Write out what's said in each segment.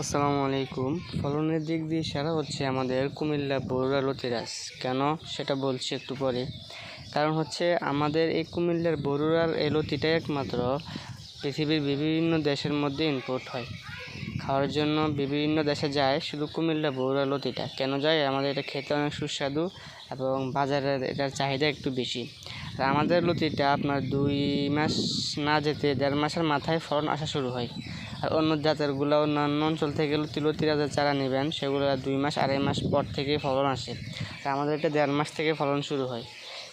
আসসালামু আলাইকুম। ফলনের দিক দিয়ে সেরা হচ্ছে আমাদের কুমিল্লা বড়ুয়া লতিরাজ কেন? সেটা বলছি একটু পরে। কারণ হচ্ছে আমাদের এই কুমিল্লার বড়ুয়ার এই লতিটাই একমাত্র পৃথিবীর বিভিন্ন দেশের মধ্যে ইম্পোর্ট হয়। খাওয়ার জন্য বিভিন্ন দেশে যায় শুধু কুমিল্লা বড়ুয়া লতিটা। কেন যায়? আমাদের এটা খেতে অনেক সুস্বাদু এবং বাজারে এটার চাহিদা একটু বেশি। আর আমাদের লতিটা আপনার দুই মাস না যেতে দেড় মাসের মাথায় ফলন আসা শুরু হয়। আর অন্য জাতেরগুলো অন্যান্য অঞ্চল থেকে লতি লতিরাজের চারা নেবেন, সেগুলো দুই মাস, আড়াই মাস পর থেকে ফলন আসে। আর আমাদের এটা দেড় মাস থেকে ফলন শুরু হয়।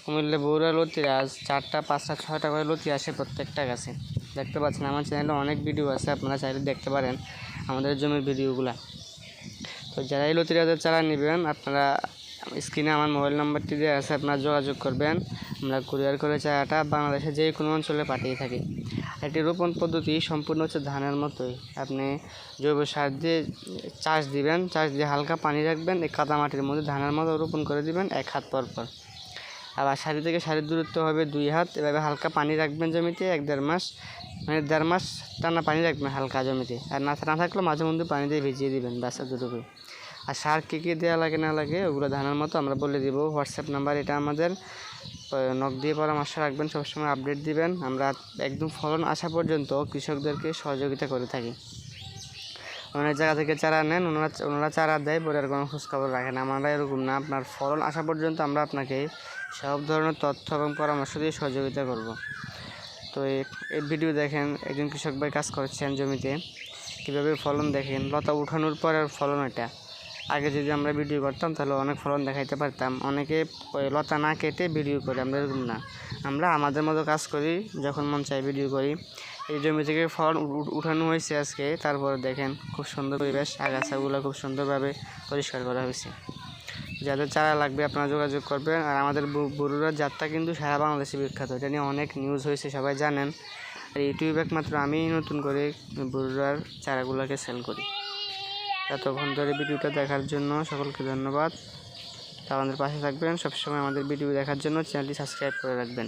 কুমিল্লা বৌরা লতিরাজ চারটা, পাঁচটা, ছয়টা করে লতি আসে প্রত্যেকটা গাছে। দেখতে পাচ্ছেন, আমার চ্যানেলে অনেক ভিডিও আছে, আপনারা চাইলে দেখতে পারেন আমাদের জমির ভিডিওগুলা তো যারা লতিরাজের চারা নেবেন, আপনারা স্ক্রিনে আমার মোবাইল নাম্বারটি দেওয়া আছে, আপনারা যোগাযোগ করবেন। আমরা কুরিয়ার করে চারাটা বাংলাদেশের যে কোনো অঞ্চলে পাঠিয়ে থাকি। এটি রোপণ পদ্ধতি সম্পূর্ণ হচ্ছে ধানের মতোই। আপনি জৈব সার দিয়ে চাষ দিবেন, চাষ দিয়ে হালকা পানি রাখবেন, এই কাদা মাটির মধ্যে ধানের মতো রোপণ করে দিবেন এক হাত পর পর। আবার সারি থেকে সারির দূরত্ব হবে দুই হাত, এভাবে হালকা পানি রাখবেন জমিতে এক দেড় মাস মানে দেড় মাস টানা পানি রাখবেন হালকা জমিতে। আর না না থাকলে মাঝে মধ্যে পানি দিয়ে ভিজিয়ে দিবেন, ব্যাস দুটোকে আর সার কী কী দেওয়া লাগে না লাগে, ওগুলো ধানের মতো আমরা বলে দিব। হোয়াটসঅ্যাপ নাম্বার, এটা আমাদের। নক দিয়ে পরামর্শ রাখবেন, সবসময় আপডেট দিবেন। আমরা একদম ফলন আসা পর্যন্ত কৃষকদেরকে সহযোগিতা করে থাকি। অনেক জায়গা থেকে চারা নেন, ওনারা ওনারা চারা দেয়, পরে আর কোনো খোঁজখবর রাখেন আমরা এরকম না, আপনার ফলন আসা পর্যন্ত আমরা আপনাকে সব ধরনের তথ্য এবং পরামর্শ দিয়ে সহযোগিতা করব। তো এই ভিডিও দেখেন, একজন কৃষক ভাই কাজ করছেন জমিতে। কীভাবে ফলন দেখেন? লতা উঠানোর পর আর ফলন এটা আগে যদি আমরা ভিডিও করতাম, তাহলে অনেক ফলন দেখাইতে পারতাম। অনেকে লতা না কেটে ভিডিও করে, আমরা এরকম না। আমরা আমাদের মতো কাজ করি, যখন মন চাই ভিডিও করি। এই জমি থেকে ফলন উঠানো হয়েছে আজকে। তারপর দেখেন, খুব সুন্দর পরিবেশ, আগাছাগুলো খুব সুন্দরভাবে পরিষ্কার করা হয়েছে। যাদের চারা লাগবে, আপনারা যোগাযোগ করবেন। আর আমাদের বরুড়ার যাত্রা কিন্তু সারা বাংলাদেশে বিখ্যাত। এটা নিয়ে অনেক নিউজ হয়েছে, সবাই জানেন। আর ইউটিউবে একমাত্র আমিই নতুন করে বরুড়ার চারাগুলোকে সেল করি। এতক্ষণ ধরে ভিডিওটা দেখার জন্য সকলকে ধন্যবাদ। তা আমাদের পাশে থাকবেন। সবসময় আমাদের ভিডিও দেখার জন্য চ্যানেলটি সাবস্ক্রাইব করে রাখবেন।